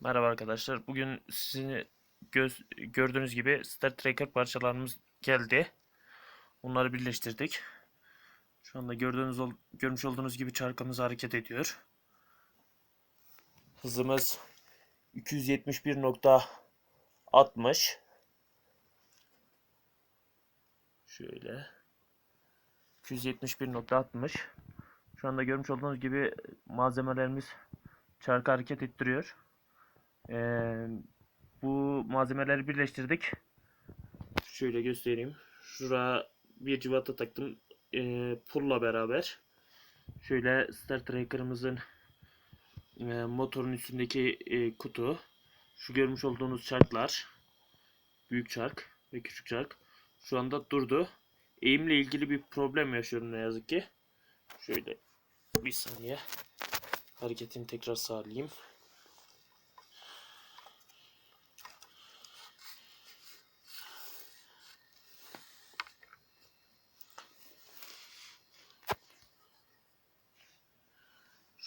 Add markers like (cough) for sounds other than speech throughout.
Merhaba arkadaşlar. Bugün sizin göz, gördüğünüz gibi Star Tracker parçalarımız geldi. Onları birleştirdik. Şu anda gördüğünüz görmüş olduğunuz gibi çarkımız hareket ediyor. Hızımız 271.60 Şöyle 271.60 Şu anda görmüş olduğunuz gibi malzemelerimiz çarkı hareket ettiriyor. Ee, bu malzemeleri birleştirdik. Şöyle göstereyim. Şuraya bir civata taktım. Ee, pulla beraber. Şöyle Star Trekker'ımızın e, motorun üstündeki e, kutu. Şu görmüş olduğunuz çarklar. Büyük çark ve küçük çark. Şu anda durdu. Eğimle ilgili bir problem yaşıyorum ne yazık ki. Şöyle bir saniye. Hareketini tekrar sağlayayım.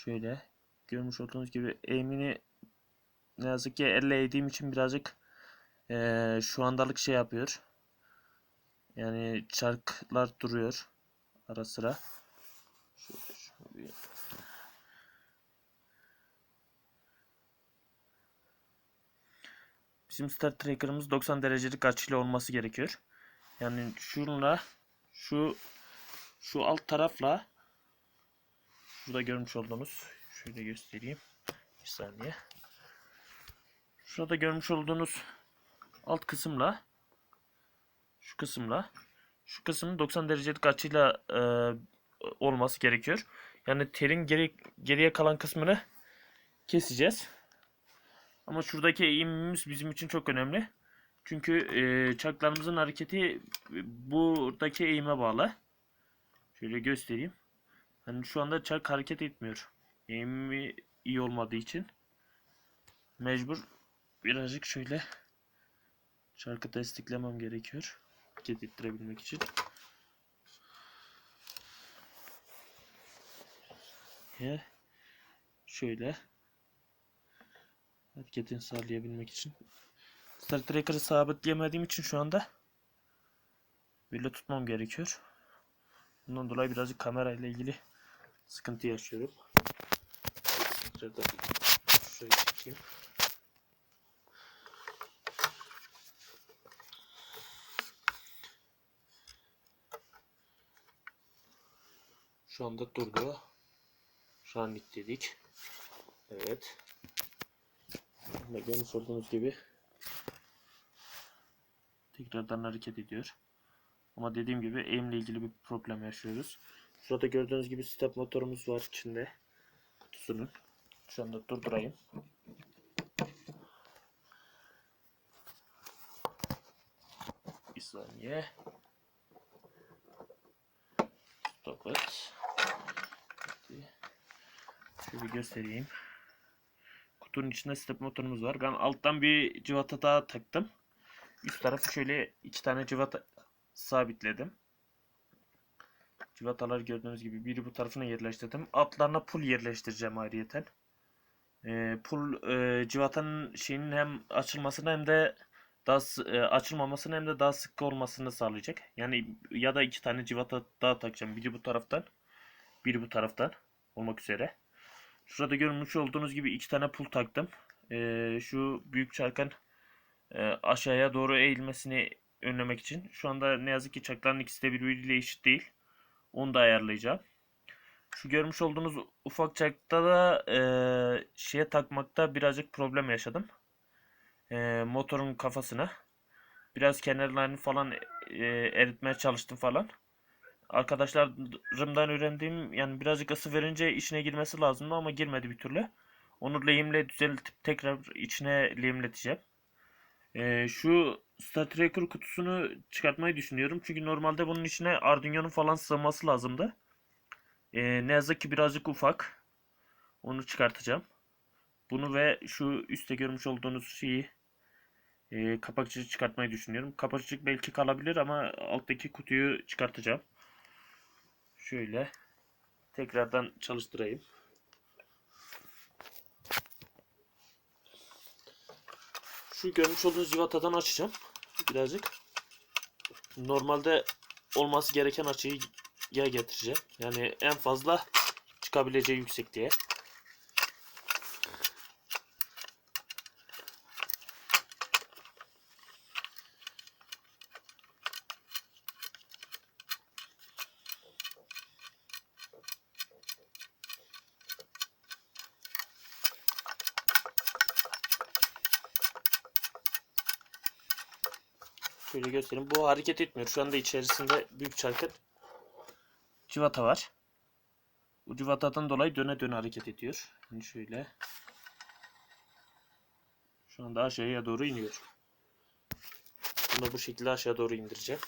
Şöyle görmüş olduğunuz gibi eğimini ne yazık ki elle eğdiğim için birazcık eee, şu andalık şey yapıyor. Yani çarklar duruyor ara sıra. Şöyle bir- Bizim Star Trekker'ımız 90 derecelik açıyla olması gerekiyor. Yani şunla şu şu alt tarafla Burada görmüş olduğunuz şöyle göstereyim. Bir saniye. Şurada görmüş olduğunuz alt kısımla şu kısımla şu kısmın 90 derecelik açıyla e, olması gerekiyor. Yani terin geri, geriye kalan kısmını keseceğiz. Ama şuradaki eğimimiz bizim için çok önemli. Çünkü e, çarklarımızın hareketi buradaki eğime bağlı. Şöyle göstereyim. Hani şu anda çark hareket etmiyor. Eğimi iyi olmadığı için mecbur birazcık şöyle çarkı desteklemem gerekiyor. Hareket ettirebilmek için. Ve şöyle hareketini sağlayabilmek için Star Trekker'ı sabitleyemediğim için şu anda böyle tutmam gerekiyor. Bundan dolayı birazcık kamera ile ilgili sıkıntı yaşıyorum. Tekrardan şurayı çekeyim. Şu anda durdu. Şu an dedik. Evet. Burada görmüş olduğunuz gibi tekrardan hareket ediyor. Ama dediğim gibi eğimle ilgili bir problem yaşıyoruz. Şurada gördüğünüz gibi step motorumuz var içinde. Kutusunun. Şu anda durdurayım. Bir saniye. Stop. Şöyle göstereyim. Kutunun içinde step motorumuz var. Ben alttan bir civata daha taktım. Üst tarafı şöyle iki tane civata sabitledim. Civatalar gördüğünüz gibi biri bu tarafına yerleştirdim. Altlarına pul yerleştireceğim ayrıyeten. Ee, pul e, civatanın şeyinin hem açılmasını hem de daha e, açılmamasını hem de daha sıkı olmasını sağlayacak. Yani ya da iki tane civata daha takacağım. Biri bu taraftan, biri bu taraftan olmak üzere. Şurada görmüş olduğunuz gibi iki tane pul taktım. Ee, şu büyük çarkın e, aşağıya doğru eğilmesini önlemek için. Şu anda ne yazık ki çarkların ikisi de birbiriyle eşit değil. Onu da ayarlayacağım. Şu görmüş olduğunuz ufak çarkta da e, şeye takmakta birazcık problem yaşadım. E, motorun kafasına. Biraz kenarlarını falan e, eritmeye çalıştım falan. Arkadaşlarımdan öğrendiğim yani birazcık ısı verince içine girmesi lazımdı ama girmedi bir türlü. Onu lehimle düzeltip tekrar içine lehimleteceğim. Ee, şu Star Tracker kutusunu çıkartmayı düşünüyorum. Çünkü normalde bunun içine Arduino'nun falan sığması lazımdı. Ee, ne yazık ki birazcık ufak. Onu çıkartacağım. Bunu ve şu üstte görmüş olduğunuz şeyi e, kapakçığı çıkartmayı düşünüyorum. Kapakçık belki kalabilir ama alttaki kutuyu çıkartacağım. Şöyle tekrardan çalıştırayım. Şu görmüş olduğunuz civatadan açacağım. Birazcık. Normalde olması gereken açıyı ya getireceğim. Yani en fazla çıkabileceği yüksekliğe. Şöyle göstereyim. Bu hareket etmiyor. Şu anda içerisinde büyük çarkın civata var. Bu civatadan dolayı döne döne hareket ediyor. Şimdi şöyle. Şu anda aşağıya doğru iniyor. Bunu da bu şekilde aşağı doğru indireceğim.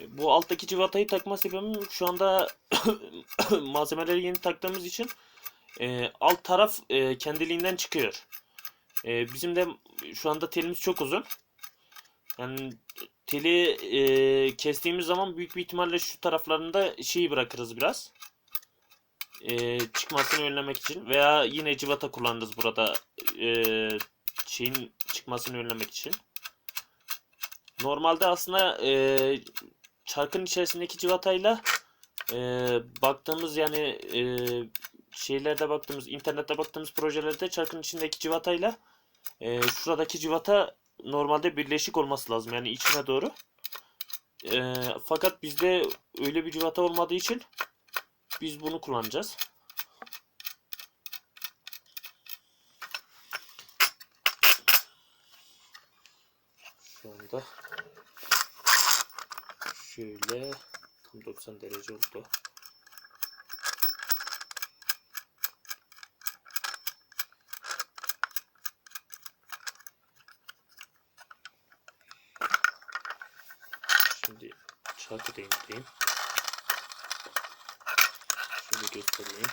E, Bu alttaki civatayı takma sebebim şu anda (coughs) malzemeleri yeni taktığımız için e, alt taraf e, kendiliğinden çıkıyor. E, bizim de şu anda telimiz çok uzun. Yani teli e, kestiğimiz zaman büyük bir ihtimalle şu taraflarında şeyi bırakırız biraz. E, çıkmasını önlemek için veya yine civata kullanırız burada e, şeyin çıkmasını önlemek için. Normalde aslında e, çarkın içerisindeki civatayla e, baktığımız yani e, şeylerde baktığımız, internette baktığımız projelerde çarkın içindeki civatayla e, şuradaki civata normalde birleşik olması lazım. Yani içine doğru. E, fakat bizde öyle bir civata olmadığı için biz bunu kullanacağız. Şu anda şöyle tam 90 derece oldu. Çarkı da indireyim. Şöyle göstereyim.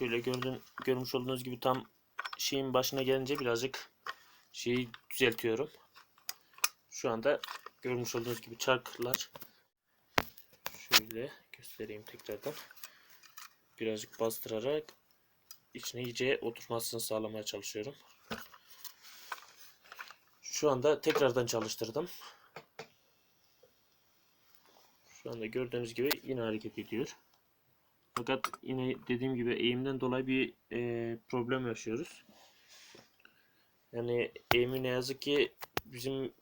Şöyle gördüğün, görmüş olduğunuz gibi tam şeyin başına gelince birazcık şeyi düzeltiyorum. Şu anda görmüş olduğunuz gibi çarklar şöyle göstereyim tekrardan. Birazcık bastırarak içine iyice oturmasını sağlamaya çalışıyorum. Şu anda tekrardan çalıştırdım. Şu anda gördüğünüz gibi yine hareket ediyor. Fakat yine dediğim gibi eğimden dolayı bir e, problem yaşıyoruz. Yani eğimi ne yazık ki bizim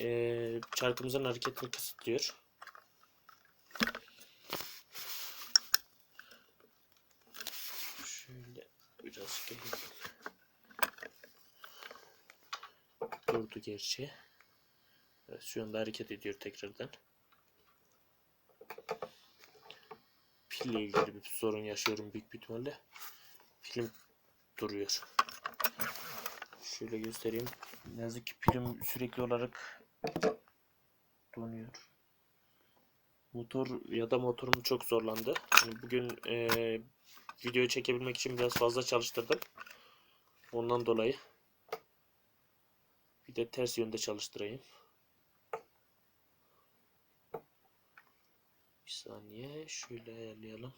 e, çarkımızın hareketini kısıtlıyor. Şöyle biraz geleyim. Durdu gerçi. Evet, şu anda hareket ediyor tekrardan. Pille ilgili bir sorun yaşıyorum büyük bir ihtimalle. Pilim duruyor. Şöyle göstereyim. Ne yazık ki pilim sürekli olarak donuyor. Motor ya da motorum çok zorlandı. Yani bugün e, videoyu çekebilmek için biraz fazla çalıştırdım. Ondan dolayı bir de ters yönde çalıştırayım. Saniye şöyle ayarlayalım.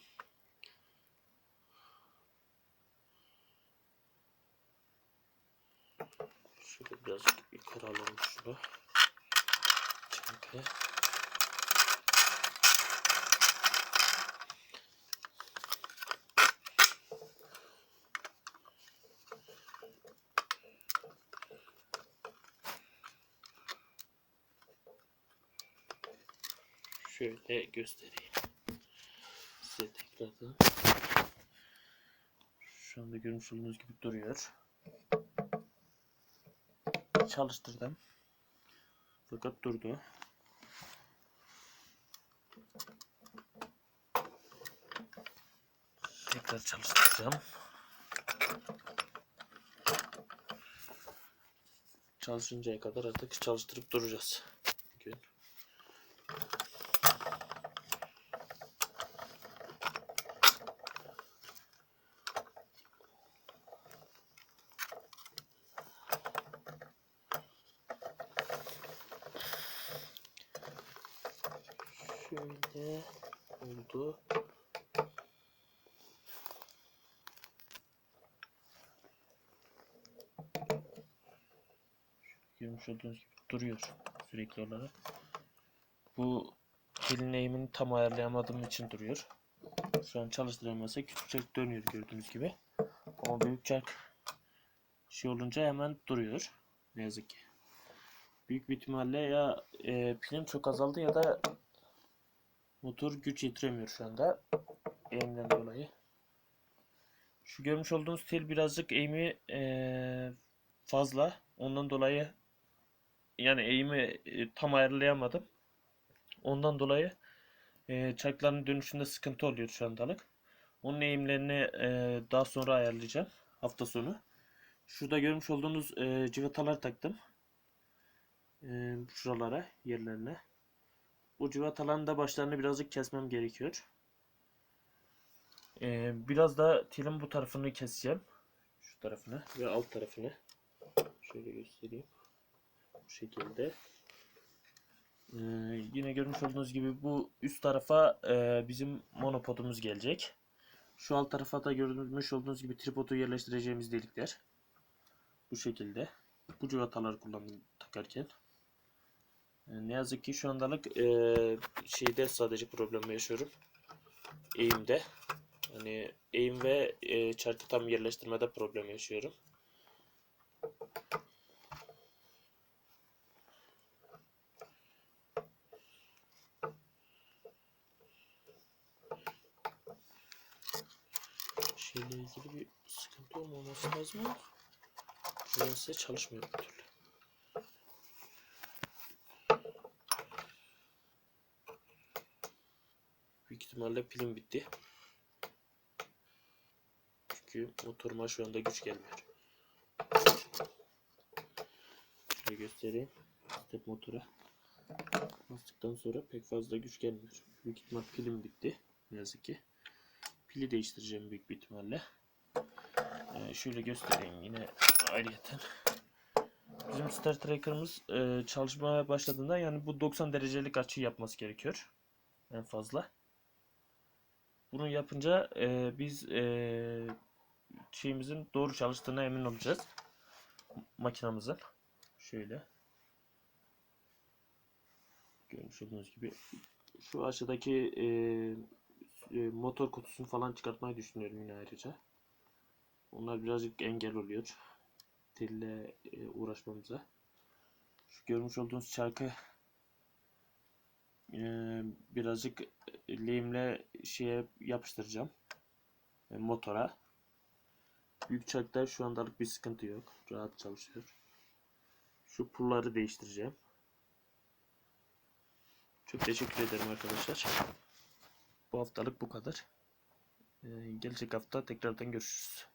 Şöyle birazcık yukarı alalım şunu. Çünkü şöyle göstereyim. Size tekrardan. Şu anda görmüş olduğunuz gibi duruyor. Çalıştırdım. Fakat durdu. Tekrar çalıştıracağım. çalışıncaya kadar artık çalıştırıp duracağız. Bugün. Şöyle oldu. Görmüş olduğunuz gibi duruyor sürekli olarak. Bu pilin eğimini tam ayarlayamadığım için duruyor. Şu an çalıştıramazsa küçük çark dönüyor gördüğünüz gibi. Ama büyük çark şey olunca hemen duruyor. Ne yazık ki. Büyük bir ihtimalle ya e, pilim çok azaldı ya da motor güç yetiremiyor şu anda. Eğimden dolayı. Şu görmüş olduğunuz tel birazcık eğimi e, fazla. Ondan dolayı yani eğimi e, tam ayarlayamadım. Ondan dolayı e, çarkların dönüşünde sıkıntı oluyor şu andalık. Onun eğimlerini e, daha sonra ayarlayacağım hafta sonu. Şurada görmüş olduğunuz e, civatalar taktım. E, şuralara yerlerine. Bu civataların da başlarını birazcık kesmem gerekiyor. E, biraz da telin bu tarafını keseceğim. Şu tarafını ve alt tarafını. Şöyle göstereyim. Bu şekilde. Ee, yine görmüş olduğunuz gibi bu üst tarafa e, bizim monopodumuz gelecek. Şu alt tarafa da görmüş olduğunuz gibi tripodu yerleştireceğimiz delikler. Bu şekilde. Bu civataları kullandım takarken. Ee, ne yazık ki şu andalık e, şeyde sadece problem yaşıyorum. Eğimde. Hani eğim ve e, çarkı tam yerleştirmede problem yaşıyorum. şeyle ilgili bir sıkıntı olmaması lazım ama çalışmıyor bir türlü. İhtimalle pilim bitti. Çünkü motoruma şu anda güç gelmiyor. Şöyle göstereyim. Step motora. Bastıktan sonra pek fazla güç gelmiyor. Büyük ihtimal pilim bitti. Ne yazık ki. Pili değiştireceğim büyük bir ihtimalle. Ee, şöyle göstereyim yine ayrıyeten. Bizim Star Tracker'ımız e, çalışmaya başladığında yani bu 90 derecelik açı yapması gerekiyor. En fazla. Bunu yapınca e, biz e, şeyimizin doğru çalıştığına emin olacağız. Makinamızın. Şöyle. Görmüş olduğunuz gibi. Şu aşağıdaki e, e, motor kutusunu falan çıkartmayı düşünüyorum yine ayrıca. Onlar birazcık engel oluyor. Telle e, uğraşmamıza. Şu görmüş olduğunuz çarkı e, birazcık lehimle şeye yapıştıracağım. E, motora. Büyük çarkta şu andalık bir sıkıntı yok. Rahat çalışıyor. Şu pulları değiştireceğim. Çok teşekkür ederim arkadaşlar. Bu haftalık bu kadar. Ee, gelecek hafta tekrardan görüşürüz.